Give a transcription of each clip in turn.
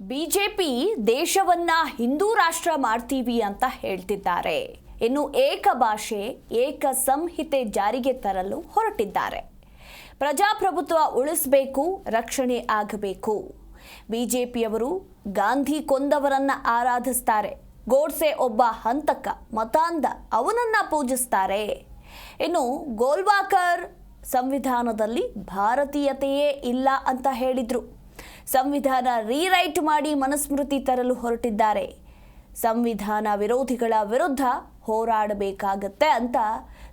BJP ದೇಶವನ್ನ ಹಿಂದೂ ರಾಷ್ಟ್ರ ಮಾಡ್ತೀವಿ ಅಂತ ಹೇಳ್ತಿದ್ದಾರೆ. ಇನ್ನು ಏಕ ಭಾಷೆ, ಏಕ ಸಂಹಿತೆ ಜಾರಿಗೆ ತರಲು ಹೊರಟಿದ್ದಾರೆ. ಪ್ರಜಾಪ್ರಭುತ್ವ ಉಳಿಸಬೇಕು, ರಕ್ಷಣೆ ಆಗಬೇಕು. ಬಿಜೆಪಿಯವರು ಗಾಂಧಿ ಕೊಂದವರನ್ನ ಆರಾಧಿಸ್ತಾರೆ. ಗೋಡ್ಸೆ ಒಬ್ಬ ಹಂತಕ, ಮತಾಂಧ ಅವನನ್ನ ಪೂಜಿಸ್ತಾರೆ. ಇನ್ನು ಗೋಲ್ವಾಕರ್ ಸಂವಿಧಾನದಲ್ಲಿ ಭಾರತೀಯತೆಯೇ ಇಲ್ಲ ಅಂತ ಹೇಳಿದ್ರು. ಸಂವಿಧಾನ ರೀರೈಟ್ ಮಾಡಿ ಮನುಸ್ಮೃತಿ ತರಲು ಹೊರಟಿದ್ದಾರೆ. ಸಂವಿಧಾನ ವಿರೋಧಿಗಳ ವಿರುದ್ಧ ಹೋರಾಡಬೇಕಾಗತ್ತೆ ಅಂತ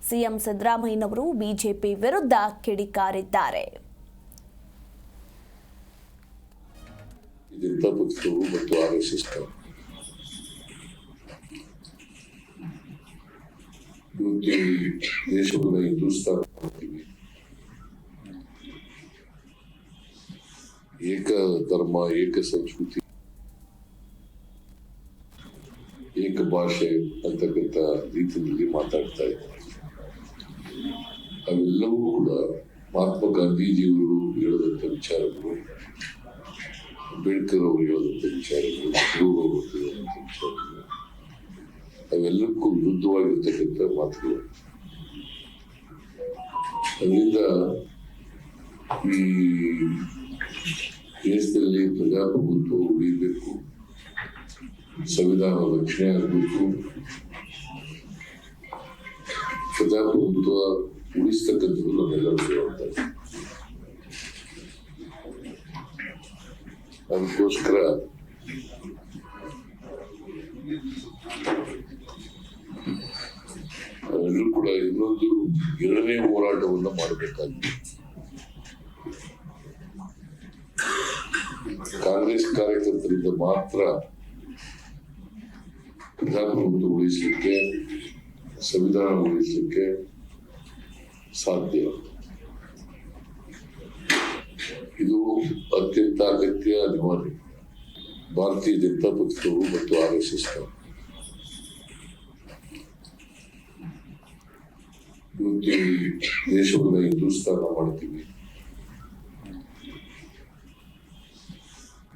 ಸಿಎಂ ಸಿದ್ದರಾಮಯ್ಯನವರು ಬಿಜೆಪಿ ವಿರುದ್ಧ ಕಿಡಿಕಾರಿದ್ದಾರೆ. ದೇಶವನ್ನು ಹಿಂದೂಸ್ತಾನ ಮಾಡ್ತೀವಿ ಏಕ ಧರ್ಮ, ಏಕ ಸಂಸ್ಕೃತಿ, ಏಕ ಭಾಷೆ ಅಂತಕ್ಕಂಥ ರೀತಿಯಲ್ಲಿ ಮಾತಾಡ್ತಾ ಇದ್ದಾರೆ. ಅವೆಲ್ಲವೂ ಕೂಡ ಮಹಾತ್ಮ ಗಾಂಧೀಜಿಯವರು ಹೇಳಿದಂಥ ವಿಚಾರಗಳು, ಅಂಬೇಡ್ಕರ್ ಅವರು ಹೇಳಿದಂಥ ವಿಚಾರಗಳು ಅವರು ಹೇಳಿದಂಥ ವಿಚಾರಗಳು, ಅವೆಲ್ಲಕ್ಕೂ ವಿರುದ್ಧವಾಗಿರ್ತಕ್ಕಂಥ ಮಾತುಗಳು. ಅದರಿಂದ ಈ ದೇಶದಲ್ಲಿ ಪ್ರಜಾಪ್ರಭುತ್ವ ಉಳಿಬೇಕು. ಸಂವಿಧಾನ ರಕ್ಷಣೆ ಆಗಬೇಕು. ಪ್ರಜಾಪ್ರಭುತ್ವ ಉಳಿಸ್ತಕ್ಕಂಥದ್ದು ನಮ್ಮೆಲ್ಲರೂ ಜವಾಬ್ದಾರಿ. ಅದಕ್ಕೋಸ್ಕರ ನಾವೆಲ್ಲರೂ ಕೂಡ ಇನ್ನೊಂದು ಎರಡನೇ ಹೋರಾಟವನ್ನು ಮಾಡಬೇಕಾಗಿದೆ. ಕಾಂಗ್ರೆಸ್ ಕಾರ್ಯಕರ್ತರಿಂದ ಮಾತ್ರ ಪ್ರಜಾಪ್ರಭುತ್ವ ಉಳಿಸಲಿಕ್ಕೆ, ಸಂವಿಧಾನ ಉಳಿಸಲಿಕ್ಕೆ ಸಾಧ್ಯ. ಇದು ಅತ್ಯಂತ ಅಗತ್ಯ ಅನಿವಾರ್ಯ. ಭಾರತೀಯ ಜನತಾ ಪಕ್ಷವು ಮತ್ತು ಆರ್ ಎಸ್ ಎಸ್ ಇವತ್ತು ದೇಶವನ್ನು ಹಿಂದೂಸ್ತಾನ ಮಾಡ್ತೀವಿ.